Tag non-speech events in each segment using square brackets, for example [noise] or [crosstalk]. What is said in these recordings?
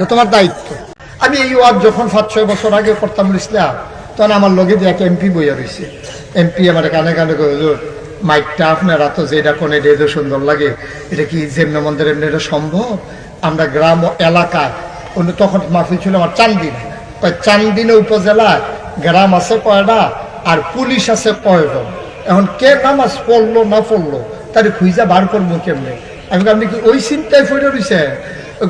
এটা তোমার দায়িত্ব। আমি এই ওয়ার্ড যখন পাঁচ ছয় বছর আগে করতাম ইসলাম তখন আমার লগে যে এক এমপি বইয়া রয়েছে এমপি আমার কানে কানে মাইকটা আপনারা তো যেটা কোন এটা সুন্দর লাগে, এটা কি যেমন মন্দির এমনি এটা সম্ভব? আমরা গ্রাম এলাকায় উনি তখন মাফি ছিল আমার চান্দিনা। কয়, চান্দিনা উপজেলায় গ্রাম আছে কয়টা আর পুলিশ আছে কয়জন? এখন কে নামাজ পড়ল না পড়ল, তার খুঁজা বার করব কেমনে? আমি আপনি কি ওই চিন্তায় পড়ে রয়েছে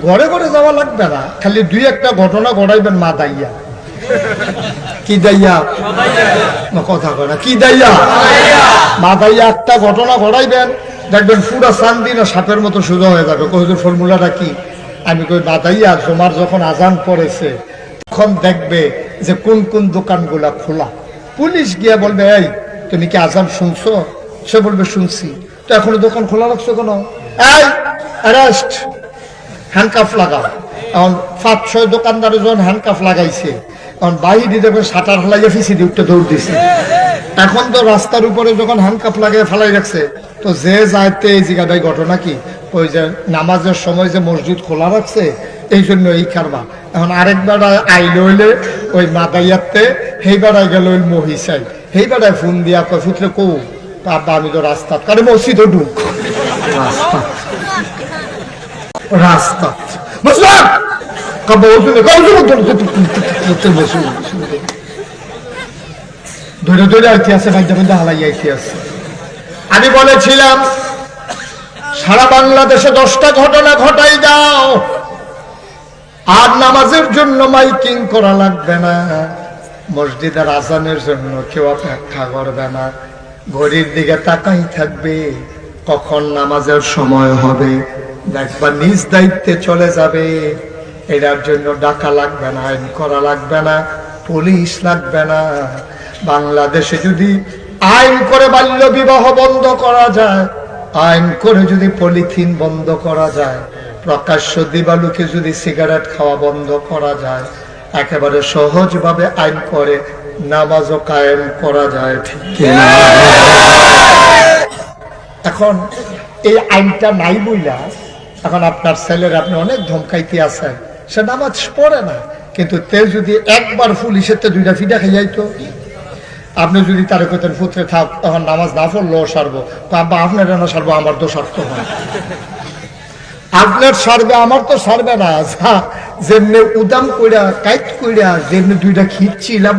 ঘরে ঘরে যাওয়া লাগবে না, খালি দুই একটা ঘটনা ঘটাইবেন মা দাইয়া। কি দাইয়া? কথা কয় না, কি দাইয়া? মা দাইয়া একটা ঘটনা ঘটাইবেন, দেখবেন পুরা চান্দি না সাপের মতো সোজা হয়ে যাবে। কহিদের ফর্মুলাটা কি? আমি কই, মা দাইয়া, তোমার যখন আজান পড়েছে, তখন দেখবে যে কোন কোন দোকানগুলা খোলা। পুলিশ গিয়া বলবে, এই, তুমি কি আজান শুনছো? সে বলবে, শুনছি। তো এখনও দোকান খোলা রাখছো কেন? অ্যারেস্ট হ্যান্ডকাফ লাগাও। এখন পাঁচ ছয় দোকানদার যখন হ্যান্ডকাফ লাগাইছে। এখন বাহিরে দেখবেন সাঁতার ফেলাইয়া ফিসি দিয়ে উঠতে দৌড় দিছে। এখন তো রাস্তার উপরে যখন হ্যান্ডকাফ লাগিয়ে ফেলাই রাখছে, তো যে যাইতে এই জায়গাটাই ঘটনা কি? ওই যে নামাজের সময় যে মসজিদ খোলা রাখছে, এই জন্য এই কারবা। এখন আরেকবার আইল হইলে ওই মাদাইয়াতে সেইবারাই গেল ওই মহিষাই সেইবারাই ফোন দিয়া কয় ফুটলে কৌ বাবা আমি তো রাস্তা কারণ মসজিদও ঢুক রাস্তা রাস্তা ধরে ধরে আইতে আছে আইতে আছে আমি বলেছিলাম সারা বাংলাদেশে দশটা ঘটনা ঘটাই দাও আর নামাজের জন্য মাইকিং করা লাগবে না মসজিদের আজানের জন্য কেউ অপেক্ষা করবে না ঘড়ির দিকে তাকাই থাকবে কখন নামাজের সময় হবে। দেখবা নিজ দায়িত্বে চলে যাবে। এটার জন্য ডাকা লাগবে না, আইন করা লাগবে না, পুলিশ লাগবে না। বাংলাদেশে যদি আইন করে বাল্য বিবাহ বন্ধ করা যায়, আইন করে যদি পলিথিন বন্ধ করা যায়, প্রকাশ্য দিবালুকে যদি সিগারেট খাওয়া বন্ধ করা যায়, একেবারে সহজভাবে আইন করে নামাজও কায়েম করা যায়, ঠিক? এখন এই আইনটা নাই বইলা, এখন আপনার ছেলের আপনি অনেক ধমকাইতে আছেন। সে নামাজ পড়ে না, কিন্তু তে যদি একবার পুলিশের তে দুইটা ফিডা খাইয়াইতো, আপনি যদি তার কইতেন পুত্রে থাক, তখন নামাজ না পড়লেও সারবো। তো আব্বা, আপনার না সারবো, আমার তো সারত হয়। আপনার সারবে, আমার তো সারবে না। যেমনি উদাম কইরা কাইট কইরা, যেমনি দুইটা খিচ্ছিলাম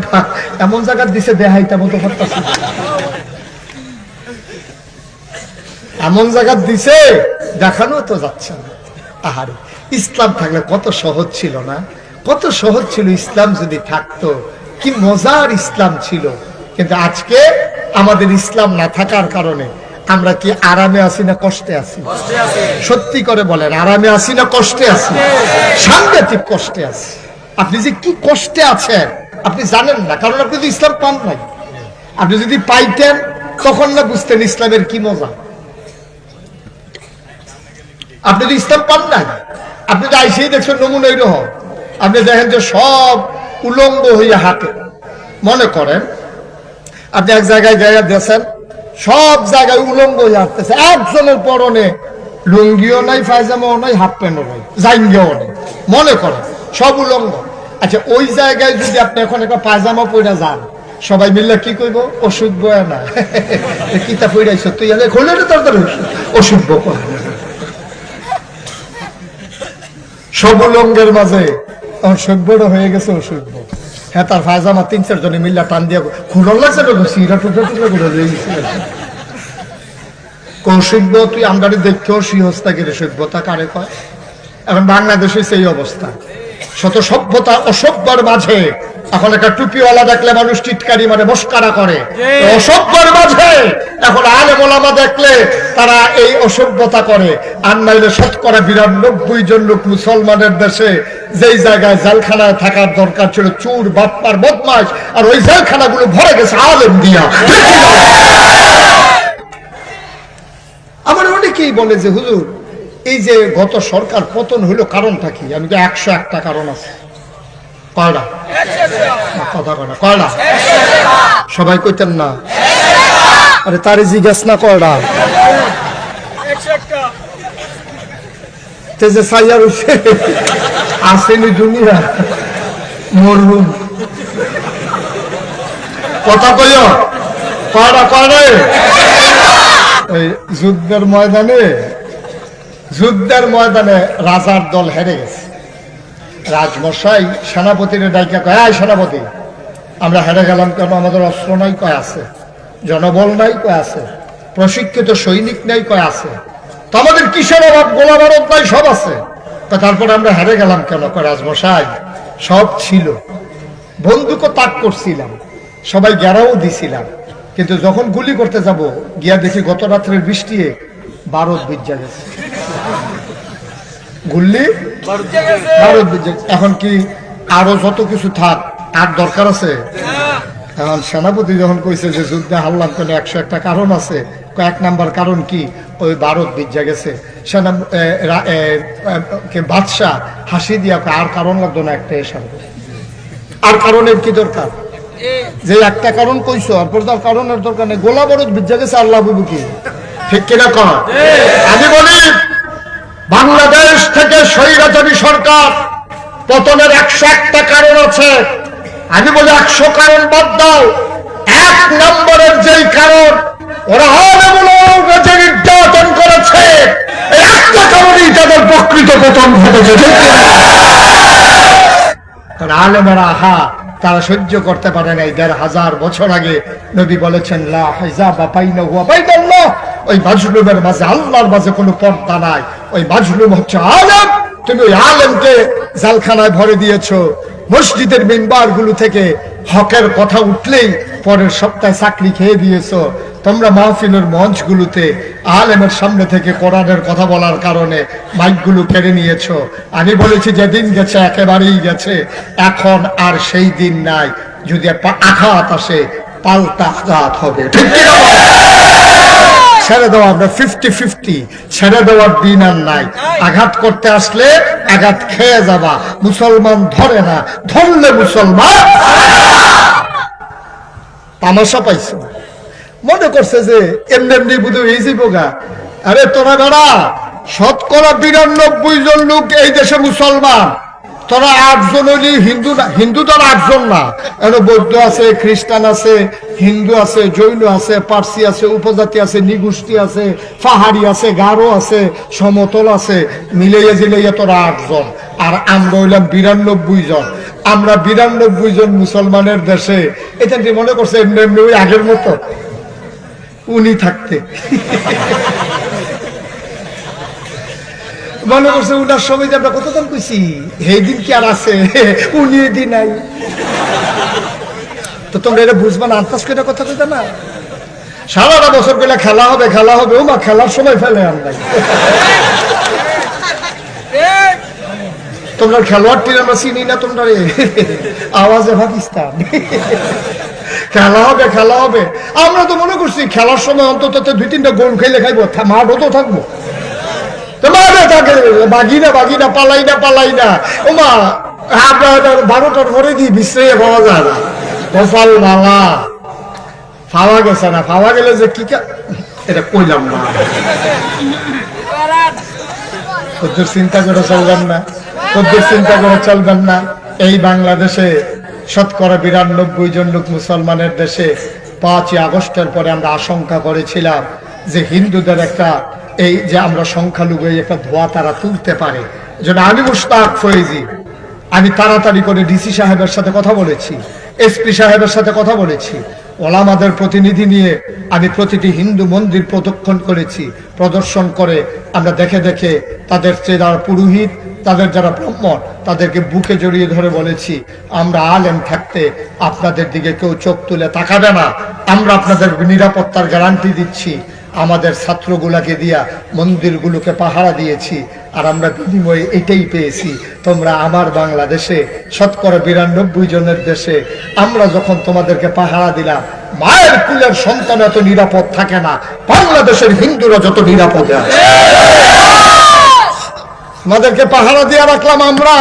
এমন জায়গা দিছে দেহাইতে মতো করতেছি এমন জায়গা দিছে দেখানো তো যাচ্ছে না। আহারে ইসলাম থাকলে কত সহজ ছিল না? কত সহজ ছিল ইসলাম যদি থাকতো? কি মজার ইসলাম ছিল। কিন্তু আজকে আমাদের ইসলাম না থাকার কারণে আমরা কি আরামে আছি না কষ্টে আছি? সত্যি করে বলেন আরামে আছি না কষ্টে আছি? সাংঘাতিক কষ্টে আছি। আপনি যে কি কষ্টে আছেন আপনি জানেন না কারণ আপনি তো ইসলাম পান নাই। আপনি যদি পাইতেন তখন না বুঝতেন ইসলামের কি মজা। আপনি তো ইসলাম পান না আপনি তো আইসেই দেখছেন নমুনা এরকম আপনি দেখেন যে সব উলঙ্গ হইয়া হাঁটে। মনে করেন, আপনি এক জায়গায় জায়গা দিয়েছেন সব জায়গায় উলঙ্গ হয়ে হাঁটতেছে। একজনের পরনে লুঙ্গিও নাই, পায়জামাও নাই হাফ প্যান্টও নাই, জাইঙ্গিও নেই। মনে করেন, সব উলঙ্গ। আচ্ছা ওই জায়গায় যদি আপনি এখন একটা পায়জামা পরে যান, সবাই মিললে কি কইব? ওষুধ বয় না। [laughs] কিতা পইরাইছ? তুই আগে খোলে তাড়াতাড়ি ওষুধ বয় সবলঙ্গের মাঝে। এখন সভ্যটা হয়ে গেছে অসভ্য হ্যাঁ তার ফায়জামা তিন চারজনে মিল্লা টান দিয়া খুলন লাগছে তো সিরা টুকরা টুকরা করে কৌশিব্য তুই আমদানি দেখতেও সিহস্তা গেলে সভ্যতা? কারে কয়? এখন বাংলাদেশে সেই অবস্থা। শত সভ্যতা অসভ্যর মাঝে এখন একটা টুপিওয়ালা দেখলে মানুষ টিটকারি মানে মস্কারা করে। অসভ্যর মাঝে এখন আলে মোলামা দেখলে তারা এই অসভ্যতা করে। আর নাইলে শতকরা বিরানব্বই জন লোক মুসলমানের দেশে যেই জায়গায় জেলখানায় থাকার দরকার ছিল চুর বাটপার বদমাস আর ওই জেলখানাগুলো ভরে গেছে আলেম দিয়া। আমার অনেকেই বলে যে হুজুর এই যে গত সরকার পতন হইল কারণটা কি? আমি তো একশো একটা কারণ আছে। কয়টা কয়টা কয়টা সবাই কইতেন না। আরে তারে জিজ্ঞাস না কয়টা তে যে সাইয়ার উঠছে আসেনি দুনিয়া মরহুম কথা কইও কয়টা কয়রে ওই যুদ্ধের ময়দানে যুদ্ধের ময়দানে রাজার দল হেরে গেছে। রাজমশাই সেনাপতির ডাইকা কয়, আয় সেনাপতি। আমরা হেরে গেলাম কেন? আমাদের অস্ত্র নাই কয় আছে। জনবল নাই কয় আছে। প্রশিক্ষিত সৈনিক নাই কয় আছে। তো আমাদের কিসের অভাব? গোলা বারত নাই, সব আছে। তা তারপরে আমরা হেরে গেলাম কেন? কয়, রাজমশাই, সব ছিল। বন্দুকও তাক করছিলাম। সবাই গেরাও দিছিলাম। কিন্তু যখন গুলি করতে যাব, গিয়া দেখি গত রাত্রের বৃষ্টি বারত বিজ্জা গেছে। গুল্লি ভারত এখন কি আরও যত কিছু থাক আর দরকার আছে? এখন সেনাপতি যখন কইছে যে যুদ্ধে হারলাম কেন একশো একটা কারণ আছে কয়েক নাম্বার কারণ কি? ওই ভারত বিজ্জা গেছে। সেনা বাদশাহ হাসি দিয়া আর কারণ লাগতো না একটা এসব আর কারণের কি দরকার? যে একটা কারণ কইছো আর পর তার কারণের দরকার নেই। গোলা বরদ বিজ্জা গেছে আল্লাহ বুবু কি? ঠিক কিনা কর আমি বলি বাংলাদেশ থেকে স্বৈরাচারী সরকার পতনের একশো একটা কারণ আছে। আমি বলি একশো কারণ বাদ দাও। এক নম্বরের যেই কারণ, ওরা নির্যাতন করেছে। একটা কারণেই তাদের প্রকৃত পতন ঘটেছে। আলেমেরা আহা তারা সহ্য করতে পারে নাই। দেড় হাজার বছর আগে নবী বলেছেন, লা হিজাবা বাইনাহু ওয়া বাইনাল্লাহ ওই মাজলুমের মাঝে, আল্লাহর মাঝে কোনো পর্দা নাই। ওই মাজলুম হচ্ছে আলেম। তুমি ওই আলেমকে জালখানায় ভরে দিয়েছ। মসজিদের মেম্বারগুলো থেকে হকের কথা উঠলেই পরের সপ্তাহে চাকরি খেয়ে দিয়েছ। তোমরা মাহফিলের মঞ্চগুলোতে আলেমের সামনে থেকে কোরআনের কথা বলার কারণে মাইকগুলো কেড়ে নিয়েছো। আমি বলেছি, যেদিন গেছে একেবারেই গেছে। এখন আর সেই দিন নাই। যদি পা- আঘাত আসে, পাল্টা আঘাত হবে। ঠিক? ছেড়ে দেওয়া আমরা ফিফটি ফিফটি ছেড়ে দেওয়ার দিন আর নাই। আঘাত করতে আসলে আঘাত খেয়ে যাবা। মুসলমান ধরে না, ধরলে মুসলমান তামাশা পাইছো। মনে করছে যে এমনি এমনি বুধ এই যাইব গা আরে তোরা বেড়া, শতকরা বিরানব্বই জন লোক এই দেশে মুসলমান। তোরা আটজন হইলি হিন্দু না, হিন্দু তো আটজন না। এখানে বৌদ্ধ আছে, খ্রিস্টান আছে, হিন্দু আছে, জৈন আছে, পার্সি আছে, উপজাতি আছে, নিগোষ্ঠী আছে, পাহাড়ি আছে, গারো আছে, সমতল আছে, মিলাইয়া জিলাইয়া তোরা আটজন। আর আমরা হইলাম বিরানব্বই জন। আমরা বিরানব্বই জন মুসলমানের দেশে। এটা মনে করছে এমনি এমনি ওই আগের মতো। উনি থাকতে। মনে করছে উনার সময় যে আমরা কতক্ষণ কইছি? এই দিন কি আর আছে? উনি দিন নাই। তো তোমরা এটা বুঝবা না, আন্তাজ করে কথা কইতে না। সারাটা বছর গেলে খেলা হবে খেলা হবে ও মা খেলার সময় ফেলে আর নাই তোমরা খেলোয়াড় টিম আমরা চিনি না তোমরা রে। আওয়াজে পাকিস্তান। খেলা হবে খেলা হবে। আমরা তো মনে করছি খেলার সময় অন্তত দুই তিনটা গোল খেলে খাইবো মাঠও তো থাকব। তো মাঠে থাকে বাগি না বাগি না পালাই না পালাই না ও মা আপনার বারোটার পরে পাওয়া যায় না? কপাল মালা। গেছে না গেলে যে কি এটা কইলাম না। চিন্তা করে চলবেন না চিন্তা করে চলবেন না। এই বাংলাদেশে শতকরা বিরানব্বই জন লোক মুসলমানের দেশে পাঁচই আগস্টের পরে আমরা আশঙ্কা করেছিলাম যে হিন্দুদের একটা এই যে আমরা সংখ্যালঘু একটা ধোয়া তারা তুলতে পারে। যেন আমি মুস্তাক ফয়েজি আমি তাড়াতাড়ি করে ডিসি সাহেবের সাথে কথা বলেছি, এসপি সাহেবের সাথে কথা বলেছি, ওলামাদের প্রতিনিধি নিয়ে আমি প্রতিটি হিন্দু মন্দির প্রদক্ষণ করেছি, প্রদর্শন করে আমরা দেখে দেখে তাদের যে যারা পুরোহিত, তাদের যারা ব্রাহ্মণ, তাদেরকে বুকে জড়িয়ে ধরে বলেছি, আমরা আলেম থাকতে আপনাদের দিকে কেউ চোখ তুলে তাকাবে না। আমরা আপনাদের নিরাপত্তার গ্যারান্টি দিচ্ছি। আমাদের ছাত্রগুলাকে দিয়া মন্দিরগুলোকে পাহারা দিয়েছি। আর আমরা বিনিময়ে এটাই পেয়েছি। তোমরা আমার বাংলাদেশে, শতকরা বিরানব্বই জনের দেশে, আমরা যখন তোমাদেরকে পাহারা দিলাম, মায়ের কুলের সন্তান এত নিরাপদ থাকে না। বাংলাদেশের হিন্দুরা যত নিরাপদে আমাদেরকে পাহারা দিয়ে রাখলাম আমরা।